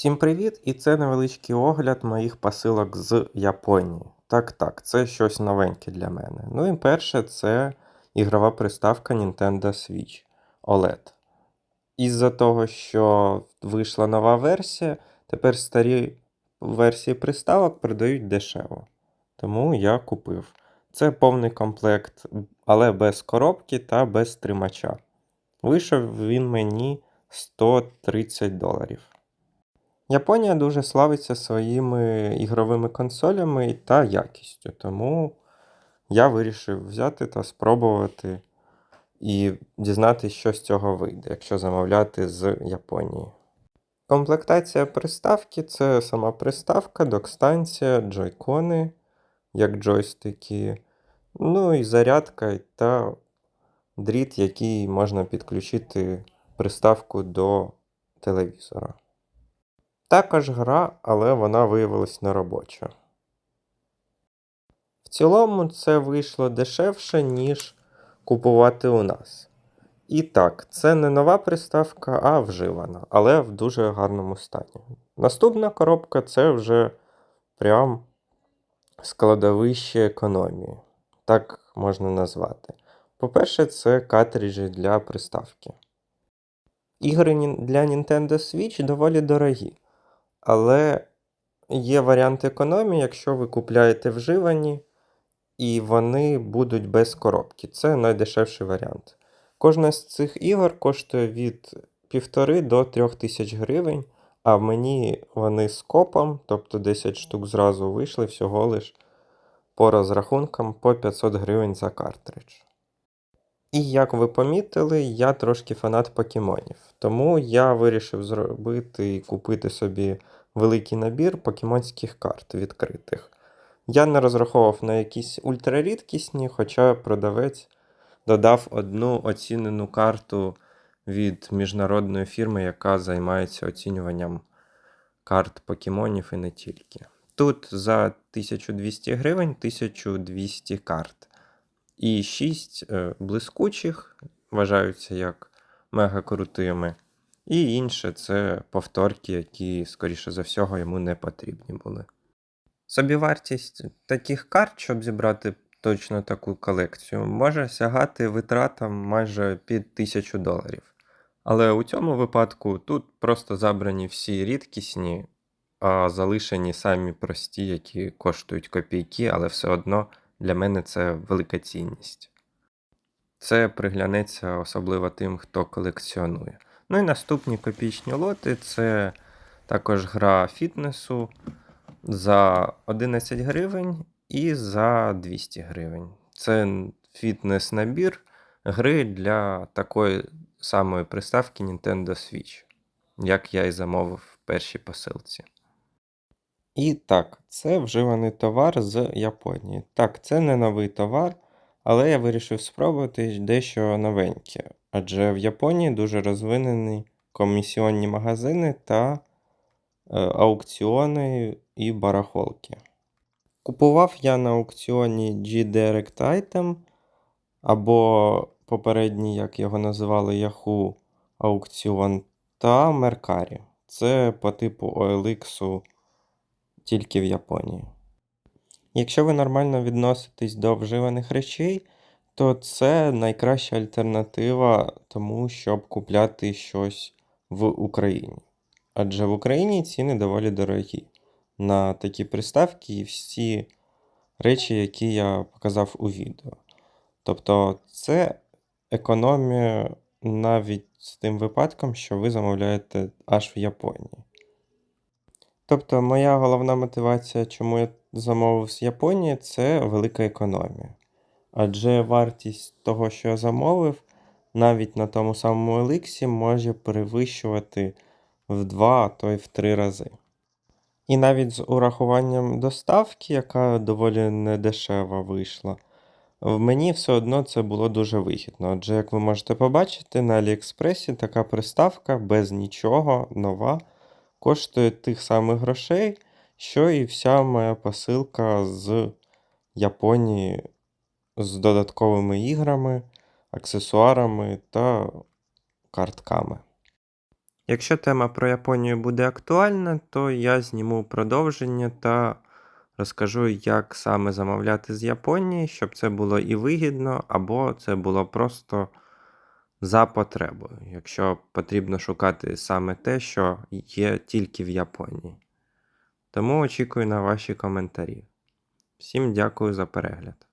Всім привіт! І це невеличкий огляд моїх посилок з Японії. Так, так, це щось новеньке для мене. Ну і перше, це ігрова приставка Nintendo Switch OLED. Із-за того, що вийшла нова версія, тепер старі версії приставок продають дешево. Тому я купив. Це повний комплект, але без коробки та без тримача. Вийшов він мені 130 доларів. Японія дуже славиться своїми ігровими консолями та якістю, тому я вирішив взяти та спробувати і дізнатися, що з цього вийде, якщо замовляти з Японії. Комплектація приставки це сама приставка, док-станція, джойкони, як джойстики, ну і зарядка та дріт, який можна підключити приставку до телевізора. Також гра, але вона виявилась неробоча. В цілому, це вийшло дешевше, ніж купувати у нас. І так, це не нова приставка, а вживана, але в дуже гарному стані. Наступна коробка це вже прям складовище економії. Так можна назвати. По-перше, це картриджі для приставки. Ігри для Nintendo Switch доволі дорогі. Але є варіант економії, якщо ви купляєте вживані, і вони будуть без коробки. Це найдешевший варіант. Кожна з цих ігор коштує від 1,5 до 3 тисяч гривень, а мені вони з копом, тобто 10 штук зразу вийшли всього лиш по розрахункам по 500 гривень за картридж. І як ви помітили, я трошки фанат покемонів. Тому я вирішив зробити і купити собі великий набір покемонських карт відкритих. Я не розраховував на якісь ультрарідкісні, хоча продавець додав одну оцінену карту від міжнародної фірми, яка займається оцінюванням карт покемонів і не тільки. Тут за 1200 гривень 1200 карт. І 6 е, блискучих вважаються як мега крутими. І інше це повторки, які, скоріше за всього, йому не потрібні були. Собівартість таких карт, щоб зібрати точно таку колекцію, може сягати витратам майже під 1000 доларів. Але у цьому випадку тут просто забрані всі рідкісні, а залишені самі прості, які коштують копійки, але все одно для мене це велика цінність. Це приглянеться особливо тим, хто колекціонує. Ну і наступні копійчні лоти це також гра фітнесу за 11 гривень і за 200 гривень. Це фітнес-набір гри для такої самої приставки Nintendo Switch, як я і замовив в першій посилці. І так, це вживаний товар з Японії. Так, це не новий товар, але я вирішив спробувати дещо новеньке. Адже в Японії дуже розвинені комісіонні магазини та е, аукціони і барахолки. Купував я на аукціоні G-Direct Item або попередній, як його називали Yahoo аукціон, та Mercari. Це по типу OLX тільки в Японії. Якщо ви нормально відноситесь до вживаних речей, то це найкраща альтернатива тому, щоб купляти щось в Україні. Адже в Україні ціни доволі дорогі на такі приставки і всі речі, які я показав у відео. Тобто це економія навіть з тим випадком, що ви замовляєте аж в Японії. Тобто, моя головна мотивація, чому я замовив з Японії, це велика економія. Адже вартість того, що я замовив, навіть на тому самому Еликсі може перевищувати в 2, а то й в 3 рази. І навіть з урахуванням доставки, яка доволі недешева вийшла, в мені все одно це було дуже вигідно. Адже, як ви можете побачити, на Аліекспресі така приставка без нічого нова коштує тих самих грошей, що і вся моя посилка з Японії з додатковими іграми, аксесуарами та картками. Якщо тема про Японію буде актуальна, то я зніму продовження та розкажу, як саме замовляти з Японії, щоб це було і вигідно, або це було просто за потребою, якщо потрібно шукати саме те, що є тільки в Японії. Тому очікую на ваші коментарі. Всім дякую за перегляд.